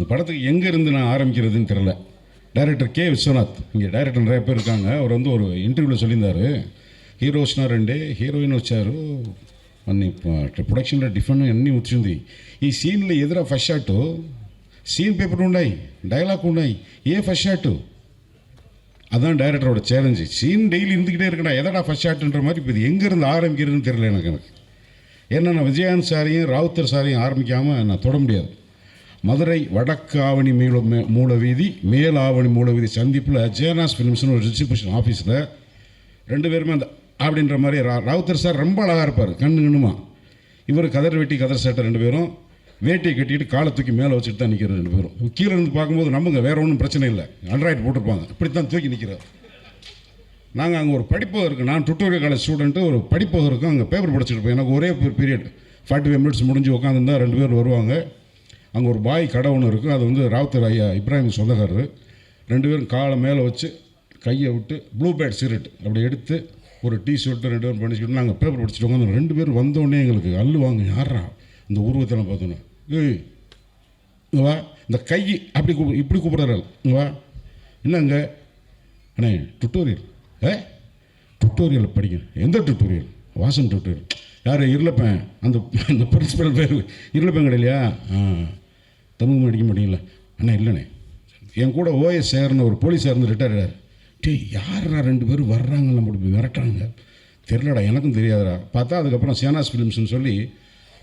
இந்த படத்துக்கு எங்கே இருந்து நான் ஆரம்பிக்கிறதுன்னு தெரில டைரக்டர் கே விஸ்வநாத் இங்கே டைரக்டர் நிறைய பேர் இருக்காங்க அவர் வந்து ஒரு இன்டர்வியூவில் சொல்லியிருந்தார் హీరో వచ్చినారండి హీరోయిన్ వచ్చారు అన్ని ప్రొడక్షన్లో డిఫరెంట్ అన్నీ వచ్చింది ఈ సీన్లో ఎదురా ఫస్ట్ షాట్ సీన్ పేపర్ ఉన్నాయి డైలాగ్ ఉన్నాయి ఏ ஃபஸ்ட் ஷாட்டு அதான் டைரக்டரோட சேலஞ்சு சீன் டெய்லி இருந்துக்கிட்டே இருக்கடா எதடா ஃபஸ்ட் ஷாட்டுன்ற மாதிரி இப்போ இது எங்கேருந்து ஆரம்பிக்கிறதுன்னு தெரியல எனக்கு எனக்கு ஏன்னா நான் விஜயகாந்த் சாரையும் ராவுத்தர் சாரையும் ஆரம்பிக்காமல் நான் தொட முடியாது மதுரை வடக்கு ஆவணி மீள மே- மூல வீதி மேல் ஆவணி மூலவீதி சந்திப்பில் ஜேனாஸ் ஃபிலிம்ஸ்னு ஒரு டிஸ்ட்ரிபியூஷன் ஆஃபீஸில் ரெண்டு பேருமே அந்த அப்படின்ற மாதிரி ரா- ராவுத்தர் சார் ரொம்ப அழகாக இருப்பார் கண்ணு கண்ணுமா. இவர் கதர் வெட்டி கதர் சட்டை ரெண்டு பேரும் வேட்டியை கட்டிட்டு காலை தூக்கி மேலே வச்சுட்டு தான் நிற்கிறார் ரெண்டு பேரும். கீழே இருந்து பார்க்கும்போது நம்புங்க வேறு ஒன்றும் பிரச்சனை இல்லை. அண்ட்ராய்டு போட்டிருப்பாங்க இப்படி தான் தூக்கி நிற்கிறார் நாங்கள் அங்கே ஒரு படிப்பகம் இருக்குது நான் டுட்டோரியல் காலேஜ் ஸ்டூடெண்ட்டு ஒரு படிப்பகம் இருக்கும் அங்கே பேப்பர் படிச்சுட்டு இருப்பேன். எனக்கு ஒரே பீரியட் ஃபார்ட்டி ஃபைவ் மினிட்ஸ் முடிஞ்சு உட்காந்துருந்தா ரெண்டு பேர் வருவாங்க. அங்கே ஒரு பாய் கடை ஒன்று இருக்குது அது வந்து ராவுத்தர் ஐயா இப்ராஹிம் சொந்தக்காரர். ரெண்டு பேரும் காலை மேலே வச்சு கையை விட்டு ப்ளூ பேட் சிகரெட் அப்படி எடுத்து ஒரு டீ ஷர்ட்டு ரெண்டு பேரும் பண்ணிச்சுட்டு நாங்கள் பேப்பர் படிச்சுட்டு உட்காந்து ரெண்டு பேரும் வந்தோடனே எங்களுக்கு அள்ளுவாங்க. யாரா இந்த உருவத்தெல்லாம் பார்த்தோன்னே. ஏய் வா. இந்த கை அப்படி கூப்பிடு இப்படி கூப்பிட்றாரு வா. என்னங்க? அண்ணே டுட்டோரியல் ஏ? டுட்டோரியல் படிங்க. எந்த டுட்டோரியல் வாசன் டுட்டோரியல் யார்? இருளப்பேன். அந்த அந்த பிரின்சிபல் பேர். இருளப்பேன் கிடையிலையா? ஆ. தமிழ் அடிக்க மாட்டீங்களா அண்ணா இல்லைண்ணே. என் கூட ஓஎஸ் சேர்னு ஒரு போலீஸாக இருந்து ரிட்டையர் ஆகிறார் டேய் யாரா ரெண்டு பேரும் வர்றாங்க நம்மளுக்கு விரட்டுறாங்க. தெரிலடா எனக்கும் தெரியாதுடா. பார்த்தா அதுக்கப்புறம் சேனாஸ் ஃபிலிம்ஸ்னு சொல்லி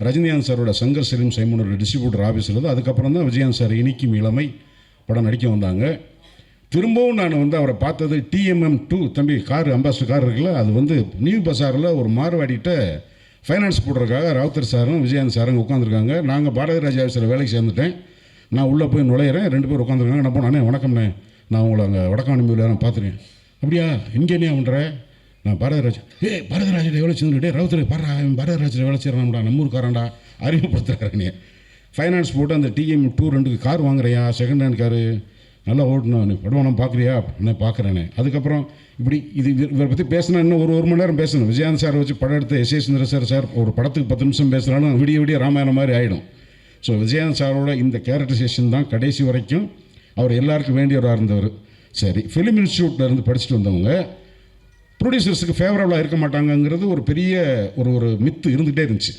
ரஜினிகாந்த் சாரோட சங்கர் சலீம் சைமனோட டிஸ்ட்ரிபியூட்டர் ஆஃபீஸில் இருந்து அதுக்கப்புறம் தான் விஜயகாந்த் சார் இனிக்கும் இளமை படம் நடிக்க வந்தாங்க. திரும்பவும் நான் வந்து அவரை பார்த்தது டிஎம்எம் டூ தம்பி கார் அம்பாசிடர் கார் இருக்குல்ல அது வந்து நியூ பசாரில் ஒரு மார்வாடிட்ட ஃபைனான்ஸ் போடுறதுக்காக ராவுத்தர் சாரும் விஜயகாந்த் சாரும் உட்காந்துருக்காங்க நாங்கள் பாரதி ராஜா ஆஃபீஸில் வேலைக்கு சேர்ந்துட்டேன். நான் உள்ளே போய் நுழையிறேன். ரெண்டு பேர் உட்காந்துருக்காங்க நான் போனேன். வணக்கம்ண்ணே நான் உங்களை அங்கே வடக்காணி மூவியில் நான் பார்த்துருக்கேன் அப்படியா? இங்கே என்ன பண்ணுற நான் பாரதிராஜ். ஏ பாரதிராஜில் எவ்வளோ சேர்ந்துட்டே ராவுத்தர் பாரா பாரதிராஜில் வேலை சேர்றான்டா நம்ம ஊருக்காரன்டா. அறிமுகப்படுத்துறாருனே ஃபைனான்ஸ் போட்டு அந்த டிஎம் டூ ரெண்டுக்கு கார் வாங்குறியா? செகண்ட் ஹேண்ட் காரு நல்லா ஓட்டணும் நீ படம் பார்க்குறியா? நான் பார்க்குறேனே. அதுக்கப்புறம் இப்படி இது இது- இவரை பற்றி பேசினா இன்னும் ஒரு ஒரு மணி நேரம் பேசணும். விஜயாந்த் சார் வச்சு படம் எடுத்த S A Sundara sir sir ஒரு படத்துக்கு பத்து நிமிஷம் பேசுனாலும் விடிய விடிய ராமாயணம் மாதிரி ஆகிடும் ஸோ விஜயகாந்த் சாரோட இந்த கேரக்டரைசேஷன் தான் கடைசி வரைக்கும் அவர் எல்லாருக்கும் வேண்டியவராக இருந்தவர். சரி ஃபிலிம் இன்ஸ்டியூட்டில் இருந்து படிச்சுட்டு வந்தவங்க ப்ரொடியூசர்ஸுக்கு ஃபேவரபுளாக இருக்க மாட்டாங்கங்கிறது ஒரு பெரிய ஒரு ஒரு மித்து இருந்துகிட்டே இருந்துச்சு.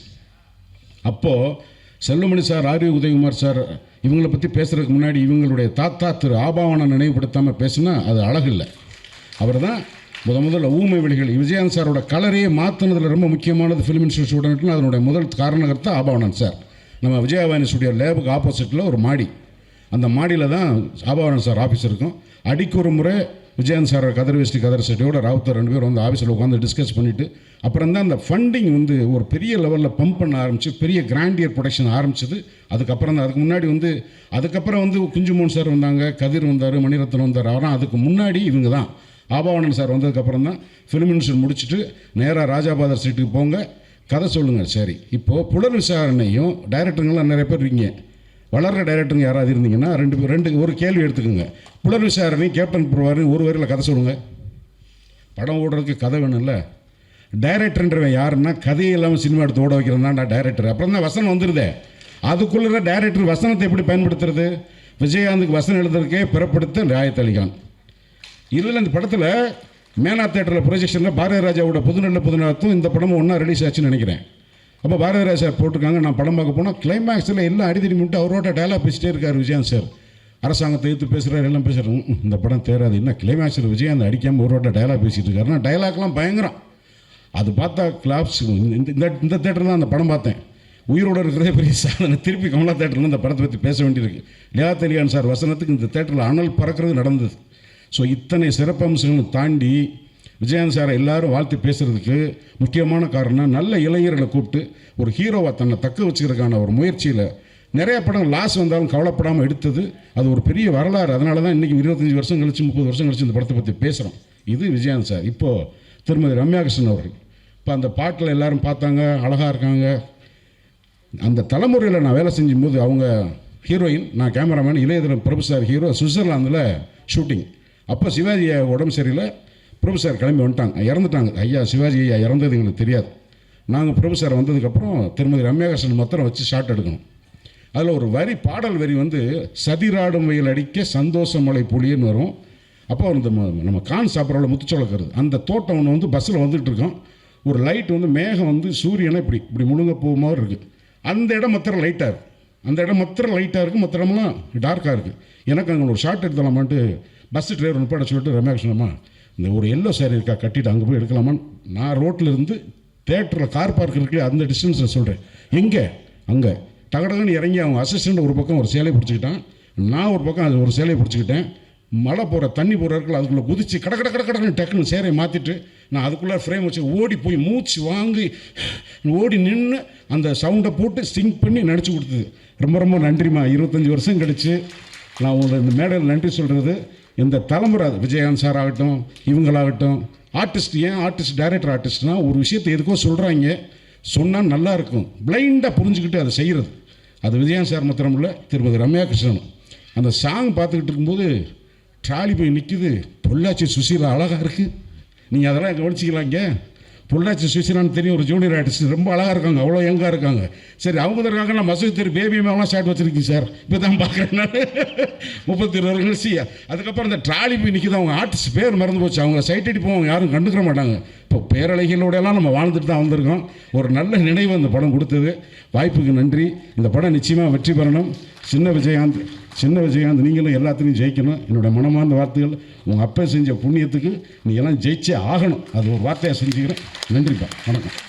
அப்போது செல்லுமணி சார் ஆரிய உதயகுமார் சார் இவங்களை பற்றி பேசுகிறதுக்கு முன்னாடி இவங்களுடைய தாத்தா திரு ஆபாவனை நினைவுபடுத்தாமல் பேசுனா அது அழகு இல்லை அவர் தான் முத முதல்ல ஊமை வெளிகள் விஜயகாந்த் சாரோட கலரையே மாற்றினதில் ரொம்ப முக்கியமானது ஃபிலிம் இன்ஸ்டியூட்னு அதனுடைய முதல் காரணகர்த்தா ஆபாவனன் சார். நம்ம விஜயவாணி ஸ்டுடியோ லேபுக்கு ஆப்போசிட்டில் ஒரு மாடி. அந்த மாடியில் தான் ஆபாவனன் சார் ஆஃபீஸ் இருக்கும். அடிக்கொரு முறை விஜயன் சார் கதர் வேஷ்டி கதர் செட்டியோட ராவுத்தர் ரெண்டு பேரும் வந்து ஆஃபீஸில் உட்காந்து டிஸ்கஸ் பண்ணிவிட்டு அப்புறம் தான் அந்த ஃபண்டிங் வந்து ஒரு பெரிய லெவலில் பம்ப் பண்ண ஆரம்பிச்சு பெரிய கிராண்டியர் ப்ரொடக்ஷன் ஆரம்பிச்சது. அதுக்கப்புறம் தான் அதுக்கு முன்னாடி வந்து அதுக்கப்புறம் வந்து குஞ்சுமோன் சார் வந்தாங்க கதிர் வந்தார் மணிரத்னம் வந்தார் அவராம் அதுக்கு முன்னாடி இவங்க தான் ஆபாவணன் சார் வந்ததுக்கப்புறம் தான் ஃபிலிம் இன்ஸ்டியூட் முடிச்சுட்டு நேராக ராஜாபாதர் ஸ்ட்ரீட்டுக்கு போங்க. கதை சொல்லுங்கள் சரி. இப்போது புலர் விசாரணையும் டைரக்டருங்களாம் நிறைய பேர் இருக்கீங்க. வளர்கிற டைரக்டருங்க யாராவது இருந்தீங்கன்னா ரெண்டு ரெண்டு ஒரு கேள்வி எடுத்துக்கோங்க. புலர் விசாரணை கேப்டன் புருவாரு ஒரு வரையில் கதை சொல்லுங்க. படம் ஓடுறதுக்கு கதை வேணும்ல. டைரக்டர்ன்றவன் யாருன்னா கதையை இல்லாமல் சினிமா எடுத்து ஓட வைக்கிறவன் தான் டைரக்டர் அப்புறம் தான் வசனம் வந்துருதே. அதுக்குள்ளே டைரக்டர் வசனத்தை எப்படி பயன்படுத்துறது? விஜயகாந்துக்கு வசனம் எழுதுறதுக்கே பிறப்படுத்த ராயத்தளிகான் இதில் இந்த படத்தில் மேனா தேட்டரில் ப்ரொஜெக்ஷனில் பாரதி ராஜாவோட புதுநெல்ல புதுநாத்தும் இந்த படமும் ஒன்றா ரிலீஸ் ஆச்சுன்னு நினைக்கிறேன். அப்போ பாரதி சார் போட்டிருக்காங்க. நான் படம் பார்க்க போனால் கிளைமேக்ஸில் எல்லாம் அடித்தடி மட்டும் அவரோட டயலாக் பேசிட்டே இருக்கார் விஜயகாந்த் சார். அரசாங்கத்தை எடுத்து பேசுகிறார் எல்லாம் பேசுகிறார் இந்த படம் தேராது. என்ன கிளைமேக்ஸில் விஜயகாந்த் அடிக்காமல் ஒருவோட டயலாக் பேசிகிட்டு இருக்காருன்னா டயலாக்லாம் பயங்கரம். அது பார்த்தா கிளாப்ஸ் இந்த இந்த இந்த தேட்டர் தான் அந்த படம் பார்த்தேன். உயிரோடு இருக்கிறதே பெரிய சாதனை. திருப்பி கமலா தேட்டரில் இந்த படத்தை பற்றி பேச வேண்டியிருக்கு. லியா தெலியான் சார் வசனத்துக்கு இந்த தேட்டரில் அனல் பறக்கிறது நடந்தது. ஸோ இத்தனை சிறப்பம்சங்களும் தாண்டி விஜயகாந்த் சாரை எல்லாரும் வாழ்த்து பேசுகிறதுக்கு முக்கியமான காரணம் நல்ல இளைஞர்களை கூப்பிட்டு ஒரு ஹீரோவை தன்னை தக்க வச்சுக்கிறதுக்கான ஒரு முயற்சியில் நிறைய படம் லாஸ் வந்தாலும் கவலைப்படாமல் எடுத்தது. அது ஒரு பெரிய வரலாறு. அதனால தான் இன்றைக்கி இருபத்தஞ்சி வருஷம் கழிச்சு முப்பது வருஷம் கழிச்சு இந்த படத்தை பற்றி பேசுகிறோம் இது விஜயகாந்த் சார். இப்போது திருமதி ரம்யா கிருஷ்ணன் அவர்கள். இப்போ அந்த பாட்டில் எல்லாரும் பார்த்தாங்க அழகாக இருக்காங்க. அந்த தலைமுறையில் நான் வேலை செஞ்சும்போது அவங்க ஹீரோயின் நான் கேமராமேன் இளையதரம் பிரபு சார் ஹீரோ சுவிட்சர்லாந்தில் ஷூட்டிங். அப்போ சிவாஜி உடம்பு சரியில்லை. பிரபு சார் கிளம்பி வந்துட்டாங்க. இறந்துட்டாங்க. ஐயா சிவாஜி ஐயா இறந்தது எங்களுக்கு தெரியாது. நாங்கள் பிரபு சார் வந்ததுக்கப்புறம் திருமதி ரம்யாகிருஷ்ணன் மாத்திரம் வச்சு ஷார்ட் எடுக்கணும். அதில் ஒரு வரி பாடல் வரி வந்து சதிராடும் வயல் அடிக்க சந்தோஷ மலை புலின்னு வரும். அப்போ அந்த ம- நம்ம கான் சாப்பிட்றோம்ல முத்துச்சோளக்கிறது அந்த தோட்டம் ஒன்று வந்து பஸ்ஸில் வந்துட்டு இருக்கோம். ஒரு லைட் வந்து மேகம் வந்து சூரியனை இப்படி இப்படி முழுங்க போக மாதிரி இருக்குது அந்த இடம் மாத்திரம் லைட்டாக இருக்குது அந்த இடம் மாத்திரம் லைட்டாக இருக்குது மற்ற இடம்லாம் டார்க்காக இருக்குது எனக்கு அங்கே ஒரு ஷார்ட் எடுத்தலாமான்ட்டு பஸ் டிரைவர் நிப்பாட சொல்லிட்டு ரமேஷ் சொன்னம்மா இந்த ஒரு எல்லோ சேரீ இருக்கா கட்டிட்டு அங்கே போய் எடுக்கலாமான்னு நான் ரோட்டில் இருந்து தேட்டரில் கார் பார்க் இருக்கு அந்த டிஸ்டன்ஸில் சொல்கிறேன் எங்கே? அங்கே. டகடகன்னு இறங்கி அவங்க அசிஸ்டண்ட் ஒரு பக்கம் ஒரு சேலையை பிடிச்சிக்கிட்டான். நான் ஒரு பக்கம் அது ஒரு சேலையை பிடிச்சிக்கிட்டேன். மழை போகிற தண்ணி போகிற அதுக்குள்ளே குதிச்சு கட கட கட கடன்னு டக்குன்னு சேரையை மாற்றிட்டு நான் அதுக்குள்ளே ஃப்ரேம் வச்சு ஓடி போய் மூச்சு வாங்கி ஓடி நின்று அந்த சவுண்டை போட்டு ஸ்டிங் பண்ணி நடிச்சு கொடுத்தது. ரொம்ப ரொம்ப நன்றிம்மா. இருபத்தஞ்சி வருஷம் கழிச்சு நான் உங்களை இந்த மேடையில் நன்றி சொல்கிறது இந்த தலைமுறை அது விஜயகாந்த் சார் ஆகட்டும் இவங்களாகட்டும் ஆர்டிஸ்ட் ஏன் ஆர்டிஸ்ட் டைரக்டர் ஆர்டிஸ்ட்னா ஒரு விஷயத்தை எதுக்கோ சொல்கிறாங்க சொன்னால் நல்லா இருக்கும். பிளைண்டாக புரிஞ்சுக்கிட்டு அதை செய்கிறது அது விஜயகாந்த் சார் மாத்திரம் இல்லை திருமதி ரம்யா கிருஷ்ணன் அந்த சாங் பார்த்துக்கிட்டு இருக்கும்போது ட்ராலி போய் நிற்கிது பொள்ளாச்சி சுசீலா அழகாக இருக்குது நீங்கள் அதெல்லாம் கவனிச்சிக்கலாம் இங்கே பொள்ளாச்சி சுசீலான்னு தெரியும் ஒரு ஜூனியர் ஆர்டிஸ்ட் ரொம்ப அழகாக இருக்காங்க அவ்வளோ யங்காக இருக்காங்க. சரி அவங்க தான் இருக்காங்க நான் மசூதி தெரு பேபி மேலாம் ஷார்ட் வச்சுருக்கீங்க சார் இப்போ தான் பார்க்குறேன் நான். முப்பத்தி இருபது கழிச்சு. அதுக்கப்புறம் இந்த ட்ராலி போய் நிற்கிது அவங்க ஆர்டிஸ்ட் பேர் மறந்து போச்சு. அவங்க சைட் அடிப்போம் யாரும் கண்டுக்கிற மாட்டாங்க. இப்போ பேரலைகளோடையெல்லாம் நம்ம வாழ்ந்துட்டு தான் வந்திருக்கோம். ஒரு நல்ல நினைவு அந்த படம் கொடுத்தது. வாய்ப்புக்கு நன்றி. இந்த படம் நிச்சயமாக வெற்றி பெறணும். சின்ன விஜயகாந்த் சின்ன விஜயகாந்த் நீங்களும் எல்லாத்துலேயும் ஜெயிக்கணும். என்னோட மனமார்ந்த வார்த்தைகள் உங்கள் அப்பா செஞ்ச புண்ணியத்துக்கு நீ எல்லாம் ஜெயிச்சே ஆகணும். அது ஒரு வார்த்தையாக செஞ்சுக்கிறேன். நன்றிப்பா. வணக்கம்.